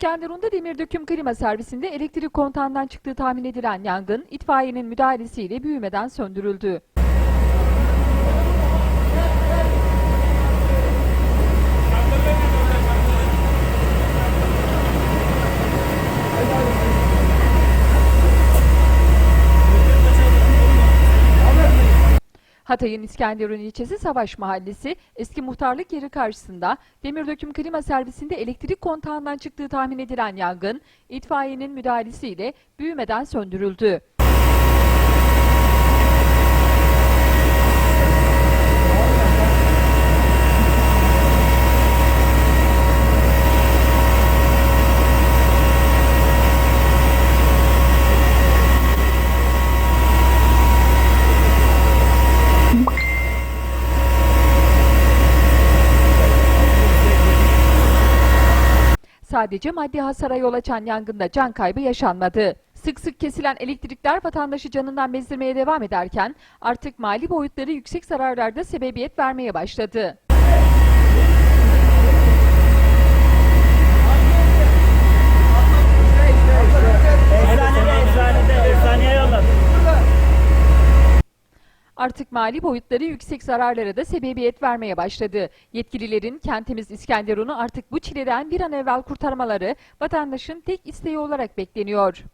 İskenderun'da demir döküm klima servisinde elektrik kontağından çıktığı tahmin edilen yangın itfaiyenin müdahalesiyle büyümeden söndürüldü. Hatay'ın İskenderun ilçesi Savaş Mahallesi eski muhtarlık yeri karşısında demir döküm klima servisinde elektrik kontağından çıktığı tahmin edilen yangın itfaiyenin müdahalesiyle büyümeden söndürüldü. Sadece maddi hasara yol açan yangında can kaybı yaşanmadı. Sık sık kesilen elektrikler vatandaşı canından bezdirmeye devam ederken artık mali boyutları yüksek zararlarda sebebiyet vermeye başladı. Artık mali boyutları yüksek zararlara da sebebiyet vermeye başladı. Yetkililerin kentimiz İskenderun'u artık bu çileden bir an evvel kurtarmaları vatandaşın tek isteği olarak bekleniyor.